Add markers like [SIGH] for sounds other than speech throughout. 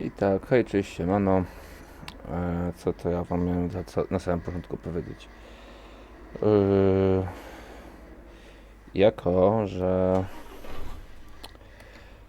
I tak, hej, cześć, siemano. E, co to ja wam miałem co, na samym początku powiedzieć? E, jako, że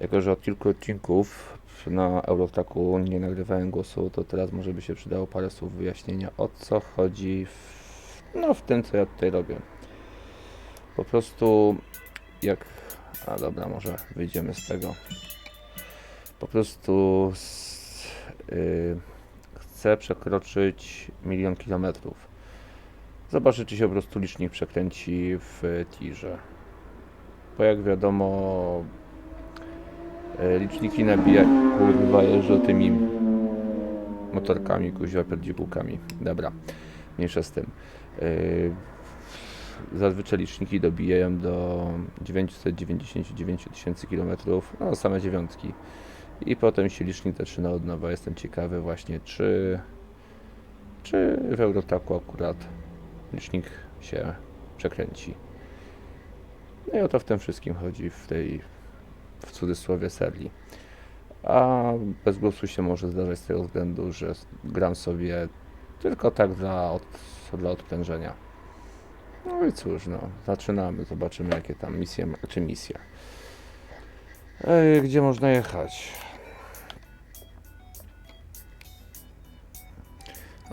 jako, że od kilku odcinków na Eurotaku nie nagrywałem głosu, to teraz może by się przydało parę słów wyjaśnienia o co chodzi w, no, w tym, co ja tutaj robię. Po prostu jak... A dobra, może wyjdziemy z tego po prostu s- y, chcę przekroczyć milion kilometrów. Zobaczę, czy się po prostu licznik przekręci w tirze. Bo jak wiadomo, y, liczniki nabija, kurwa, jeżdżą tymi motorkami, kuźwa, pierdzikułkami. Dobra, mniejsza z tym. Y, Zazwyczaj liczniki dobijają do 999 tysięcy kilometrów, no same dziewiątki i potem się licznik zaczyna od nowa. Jestem ciekawy właśnie, czy, czy w Eurotaku akurat licznik się przekręci. No i o to w tym wszystkim chodzi w tej, w cudzysłowie, serii. A bez głosu się może zdarzać z tego względu, że gram sobie tylko tak dla, od, dla odprężenia. No i cóż, no, zaczynamy, zobaczymy jakie tam misje, czy misja. Ej, gdzie można jechać?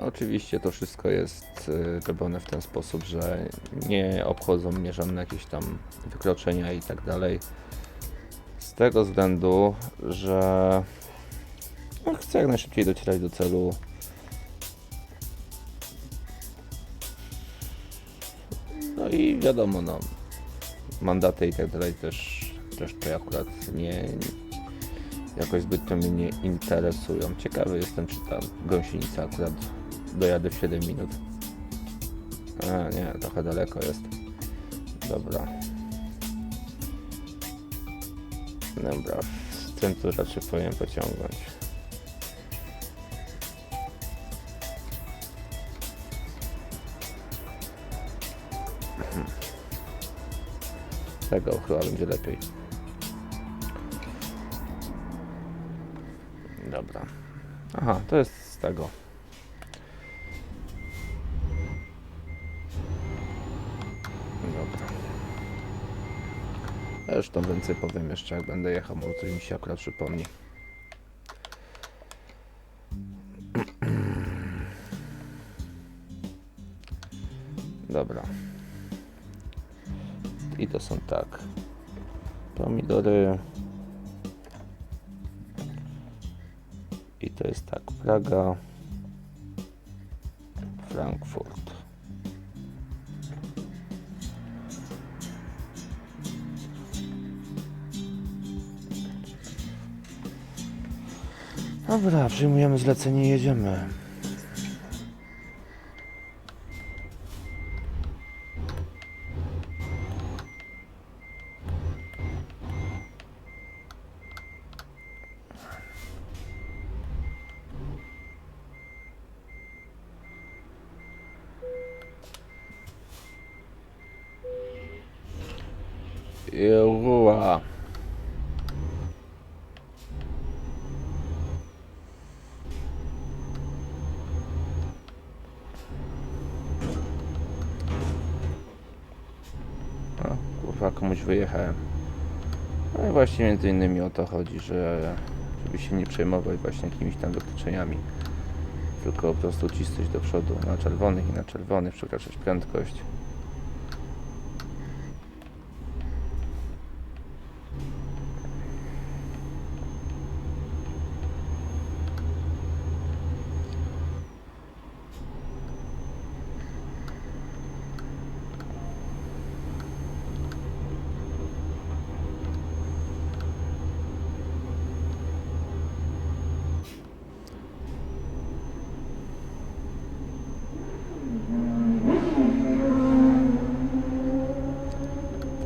Oczywiście to wszystko jest y, robione w ten sposób, że nie obchodzą mnie żadne jakieś tam wykroczenia i tak dalej. Z tego względu, że no, chcę jak najszybciej docierać do celu. No i wiadomo, no, mandaty i tak dalej też, też to akurat nie, jakoś zbytnio mnie nie interesują. Ciekawy jestem, czy ta gąsienica akurat dojadę w 7 minut. A nie, trochę daleko jest. Dobra. Dobra, z tym to raczej powinien pociągnąć. [CLEARS THROAT] Tego chyba będzie lepiej. Dobra. Aha, to jest z tego. Dobra. Zresztą więcej powiem jeszcze jak będę jechał, bo coś mi się akurat przypomni. Dobra. I to są tak. Pomidory. I to jest tak, Praga, Dobra, przyjmujemy zlecenie i jedziemy. Joła. O, kurwa, komuś wyjechałem. No i właśnie między innymi o to chodzi, że żeby się nie przejmować właśnie jakimiś tam wykluczeniami, tylko po prostu cisnąć do przodu na czerwonych i na czerwonych, przekraczać prędkość.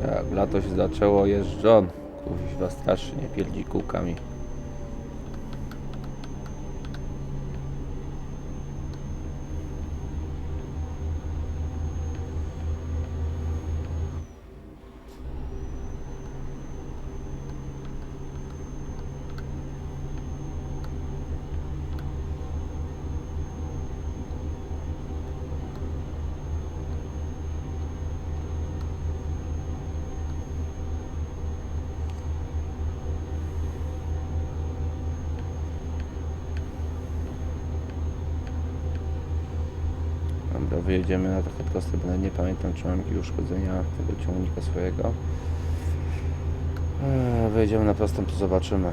Tak, lato się zaczęło jeżdżon. Kuźwa strasznie pierdzi kółkami. Dobra, wyjedziemy na trochę proste, bo nie pamiętam, czy mam jakieś uszkodzenia tego ciągnika swojego. Eee, Wyjedziemy na prostą, to zobaczymy.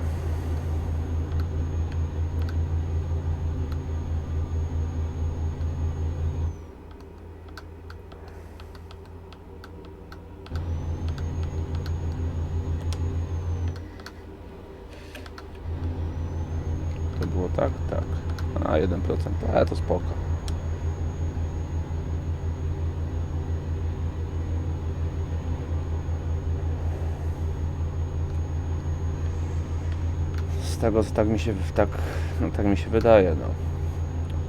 To było tak? Tak. A, 1%. A, to spoko. Z tego, tak mi się, tak, no, tak mi się wydaje, no.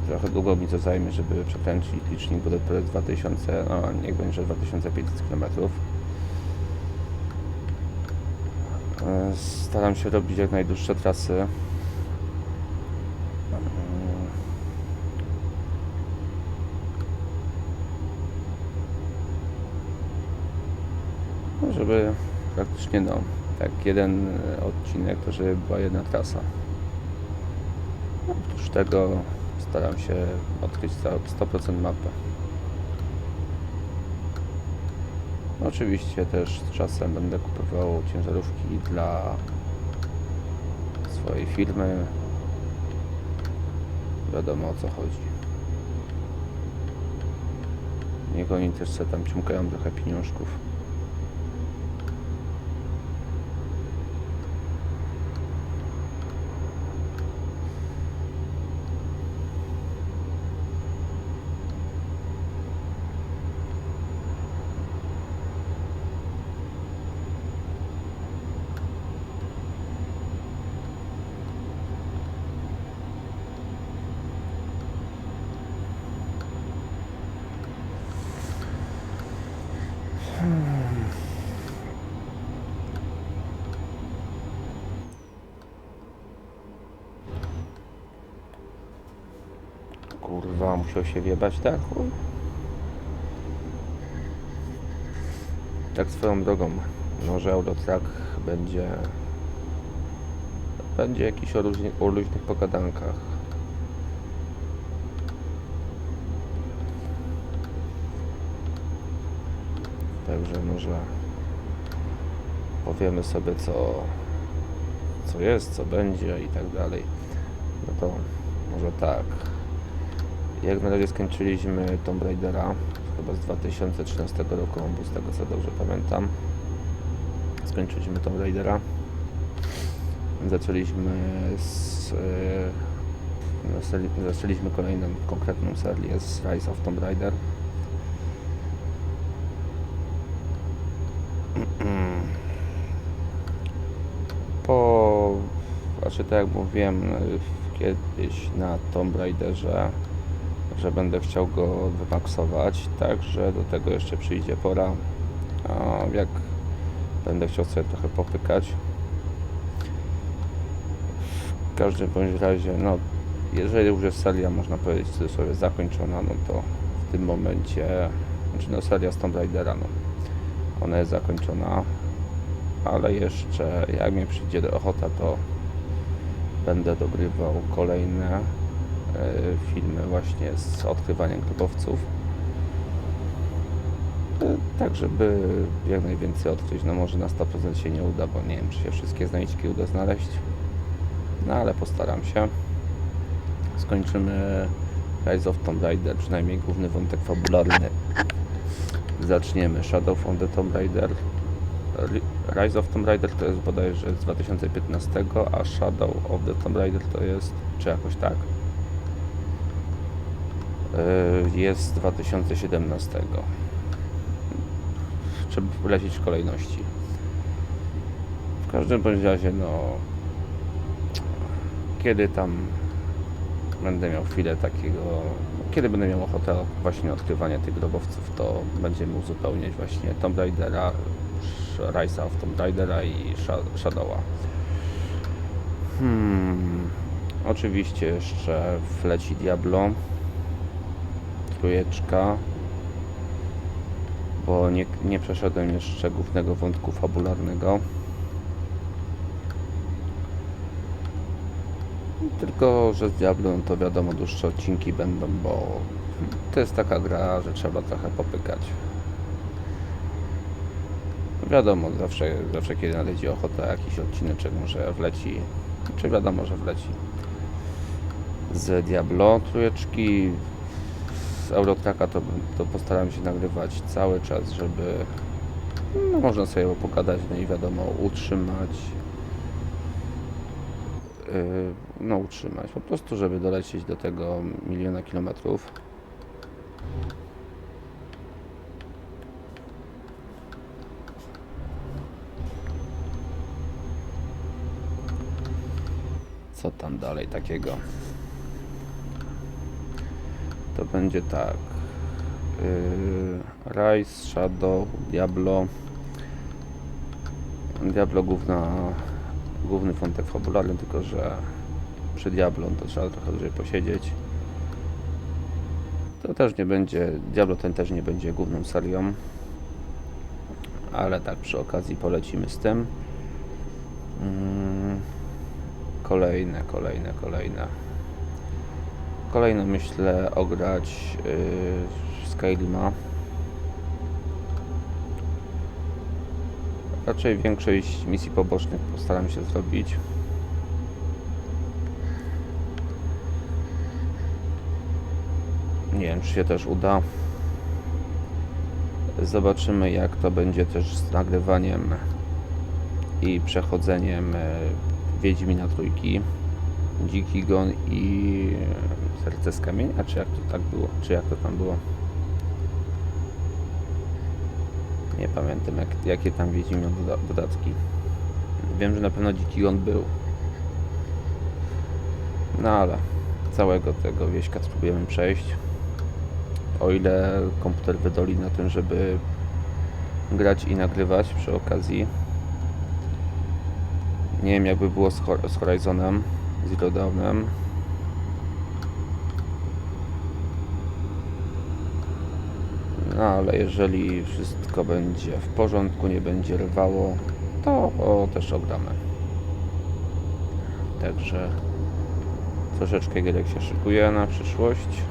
Trochę długo mi to zajmie, żeby przekręcić licznik, bo dopiero 2000, no niech będzie 2500 km. Staram się robić jak najdłuższe trasy. Żeby praktycznie no, tak jeden odcinek to żeby była jedna trasa. Oprócz tego staram się odkryć ca- 100% mapy. Oczywiście też czasem będę kupował ciężarówki dla swojej firmy. Wiadomo o co chodzi. Niech oni też sobie tam ciumkają trochę pieniążków. Kurwa, musiał się wjebać tak? Tak swoją drogą, może Eurotrack będzie będzie jakiś o, różni, o luźnych pogadankach. Także może powiemy sobie co, co jest, co będzie i tak dalej. No to może tak. Jak na razie skończyliśmy Tomb Raidera, chyba z 2013 roku, bo z tego co dobrze pamiętam. Skończyliśmy Tomb Raidera. Zaczęliśmy z... e, zaczęli- Zaczęliśmy kolejną konkretną serię z Rise of Tomb Raider. [CLEARS THROAT] Po... Znaczy tak jak mówiłem e, kiedyś na Tomb Raiderze, że będę chciał go wymaksować, także do tego jeszcze przyjdzie pora. Jak będę chciał sobie trochę popykać. W każdym bądź razie, no, jeżeli już jest seria, można powiedzieć w cudzysłowie zakończona, no to w tym momencie, znaczy no seria z Tomb Raidera, no, ona jest zakończona, ale jeszcze jak mi przyjdzie ochota, to będę dogrywał kolejne filmy właśnie z odkrywaniem grobowców. E, Tak, żeby jak najwięcej odkryć. No może na 100% się nie uda, bo nie wiem, czy się wszystkie znajdźki uda znaleźć. No ale postaram się. Skończymy Rise of Tomb Raider, przynajmniej główny wątek fabularny. Zaczniemy Shadow on the Tomb Raider. Ri- Rise of Tomb Raider to jest bodajże z 2015, a Shadow of the Tomb Raider to jest, czy jakoś tak, jest z 2017. Trzeba polecić w kolejności. W każdym bądź razie, no, kiedy tam będę miał chwilę takiego, kiedy będę miał ochotę właśnie odkrywania tych grobowców, to będziemy uzupełniać właśnie Tomb Raidera, Rise'a of Tomb Raidera i Sha- Shadowa. Hmm. Oczywiście jeszcze wleci Diablo. Trójeczka. Bo nie, nie przeszedłem jeszcze głównego wątku fabularnego. Tylko, że z Diablo no to wiadomo, dłuższe odcinki będą, bo to jest taka gra, że trzeba trochę popykać. Wiadomo, zawsze, zawsze kiedy nadejdzie ochota, jakiś odcineczek może wleci, czy wiadomo, że wleci. Z Diablo trójeczki, z Eurotraka to, to postaram się nagrywać cały czas, żeby no, można sobie pogadać, no i wiadomo, utrzymać yy, no utrzymać, po prostu, żeby dolecieć do tego miliona kilometrów. Co tam dalej takiego? To będzie tak. Yy, Rise, Shadow, Diablo. Diablo główna, główny wątek fabularny, tylko że przy Diablo to trzeba trochę dłużej posiedzieć. To też nie będzie, Diablo ten też nie będzie główną serią. Ale tak przy okazji polecimy z tym. Mm, Kolejne, kolejne, kolejne. Kolejno myślę ograć yy, Skyrima. Raczej większość misji pobocznych postaram się zrobić. Nie wiem, czy się też uda. Zobaczymy, jak to będzie też z nagrywaniem i przechodzeniem e, Wiedźmina Trójki, Dziki Gon i e, Serce z Kamienia, czy jak to tak było, czy jak to tam było. Nie pamiętam, jak, jakie tam Wiedźmin miał doda dodatki. Wiem, że na pewno Dziki Gon był. No ale całego tego wieśka spróbujemy przejść. O ile komputer wydoli na tym, żeby grać i nagrywać przy okazji. Nie wiem jakby było z, Hor- z Horizonem, Zero Dawnem. No ale jeżeli wszystko będzie w porządku, nie będzie rwało, to o, też ogramy. Także troszeczkę gierek się szykuje na przyszłość.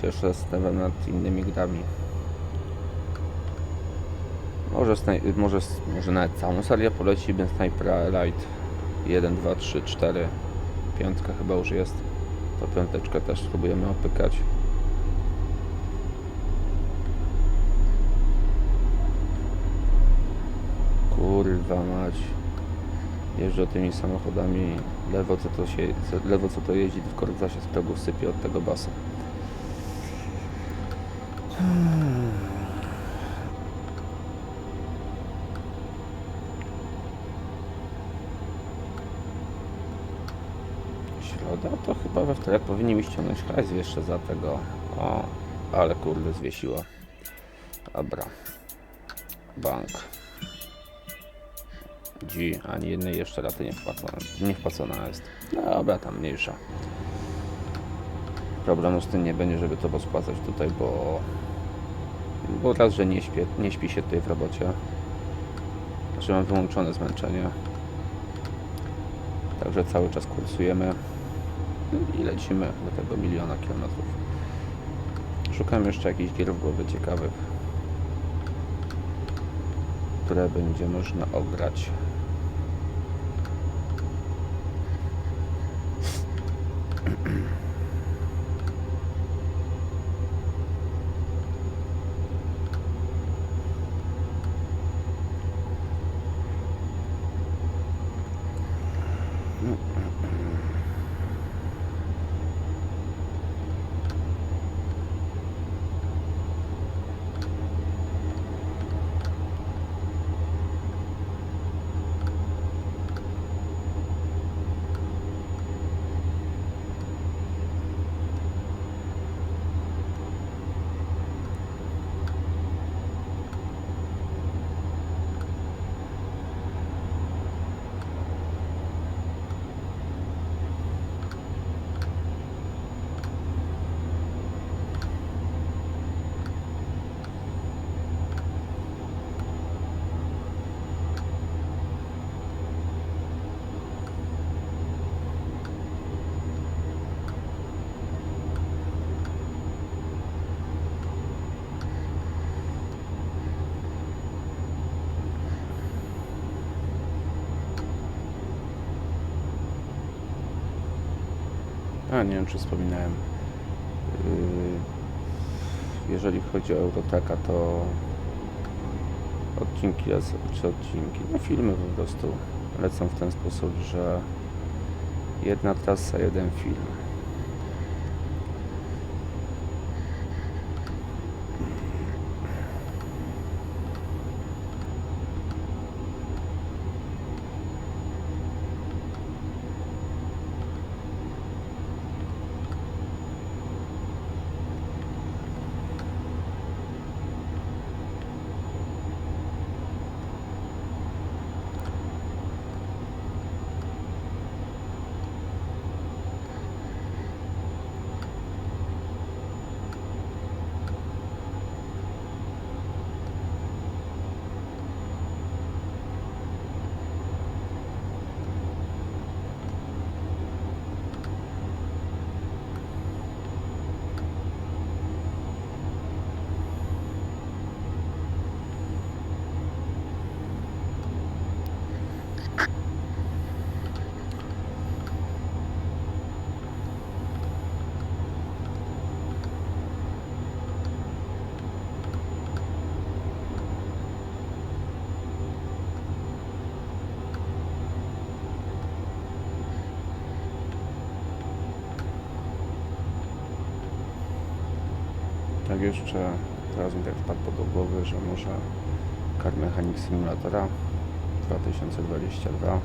Się jeszcze zastanawiam nad innymi grami. Może, może, może nawet całą serię polecimy Snipera Light 1, 2, 3, 4 Piątka chyba już jest. To piąteczkę też spróbujemy opykać. Kurwa mać. Jeżdżę tymi samochodami. Lewo co to się Lewo co to jeździ w korzasie z progów sypie od tego basa Środa to chyba we wtorek powinni mi ściągnąć hajs jeszcze za tego. O, ale kurde zwiesiło. Dobra. Bank. G, ani jednej jeszcze raty nie wpłacona, nie wpłacona jest. Dobra, tam mniejsza. Problemu z tym nie będzie, żeby to spłacać tutaj, bo bo raz, że nie, śpię, nie śpi się tutaj w robocie, że mam wyłączone zmęczenie, także cały czas kursujemy i lecimy do tego miliona kilometrów. Szukam jeszcze jakichś gier w głowie ciekawych, które będzie można ograć. [CLEARS THROAT] A, nie wiem, czy wspominałem. Yy, Jeżeli chodzi o Eurotaka, to odcinki, czy odcinki, no filmy po prostu lecą w ten sposób, że jedna trasa, jeden film. Tak jeszcze teraz mi tak wpadło do głowy, że może Car Mechanic Simulatora 2022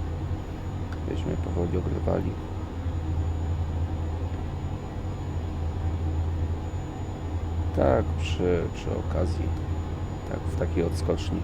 byśmy powoli ogrywali. Tak, przy, przy okazji, tak w takiej odskoczni.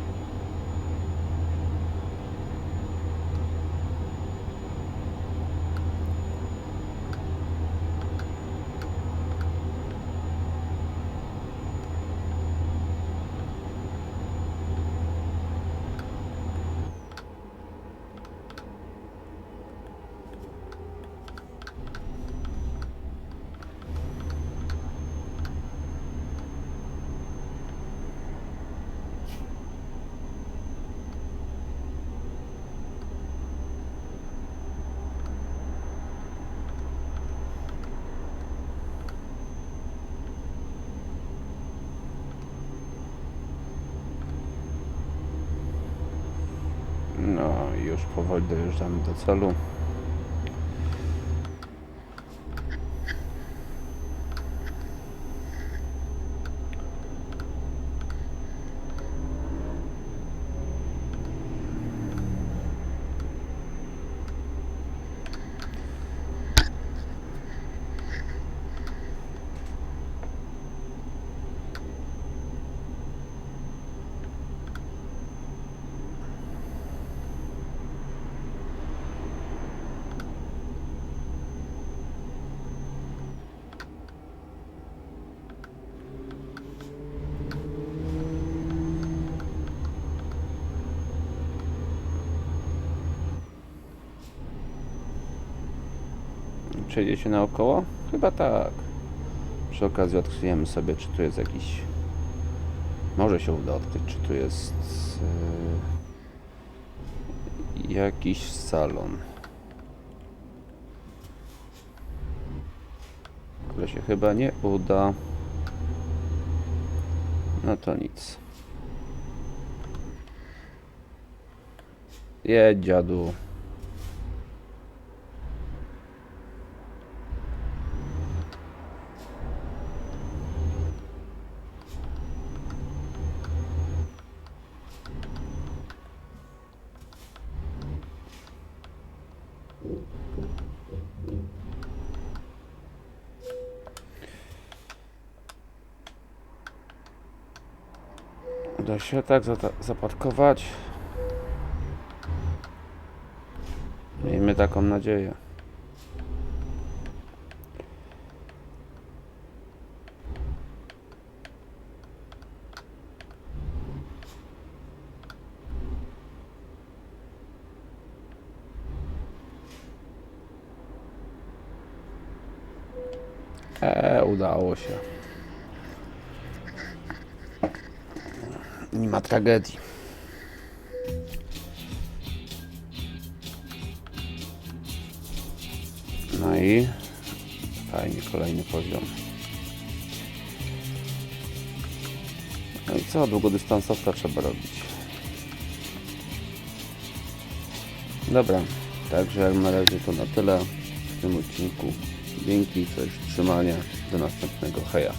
No i już powoli dojeżdżamy do celu. Przejdziecie naokoło? Chyba tak. Przy okazji odkryjemy sobie, czy tu jest jakiś... Może się uda odkryć, czy tu jest... Yy... Jakiś salon. Ale się chyba nie uda. No to nic. Jedź dziadu. Uda się tak zaparkować. Miejmy taką nadzieję. E, udało się. Nie ma tragedii. No i Fajnie, kolejny poziom. No i co, długodystansowca trzeba robić. Dobra, także na razie to na tyle w tym odcinku. Dzięki, cześć, trzymania, do następnego, heja.